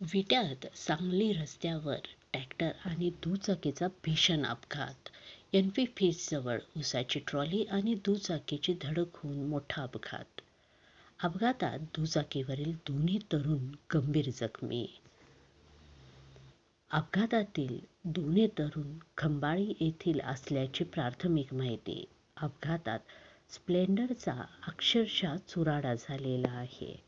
विट्यात सांगली रस्त्यावर ट्रॅक्टर आणि दुचाकीचा भीषण अपघात. एन पी जवळ उसाची ट्रॉली आणि दुचाकीची धडक होऊन मोठा अपघात. अपघातात दुचाकीवरील दोन्ही तरुण गंभीर जखमी. अपघातातील दोन्ही तरुण खंबाळी येथील असल्याची प्राथमिक माहिती. अपघातात स्प्लेंडरचा अक्षरशः चुराडा झालेला आहे.